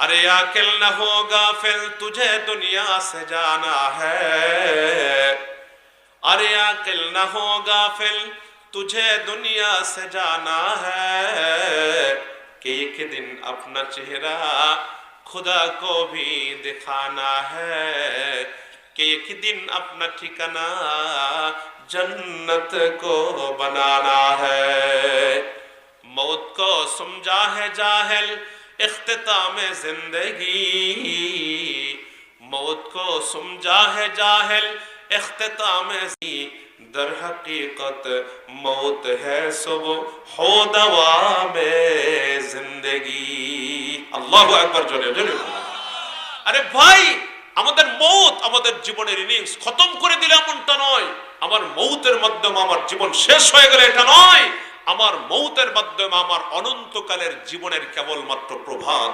अरे आकिल न होगा फिर तुझे दुनिया से जाना है। अरे आकिल न होगा फिर तुझे दुनिया से जाना है। कि एक दिन अपना चेहरा खुदा को भी दिखाना है। कि एक दिन अपना ठिकाना जन्नत को बनाना है। मौत को समझा है जाहिल اختتام زندگی موت کو سمجھا ہے جاہل اختتام در حقیقت موت ہے صبح ہو دوا میں زندگی একবার জোরে জোরে আরে ভাই আমাদের মৌত আমাদের জীবনের ইনিংস খতম করে দিলে এমনটা নয়। আমার মৌতের মাধ্যমে আমার জীবন শেষ হয়ে গেলে এটা নয়। আমার মৌতের মাধ্যমে আমার অনন্তকালের জীবনের কেবলমাত্র প্রভাত।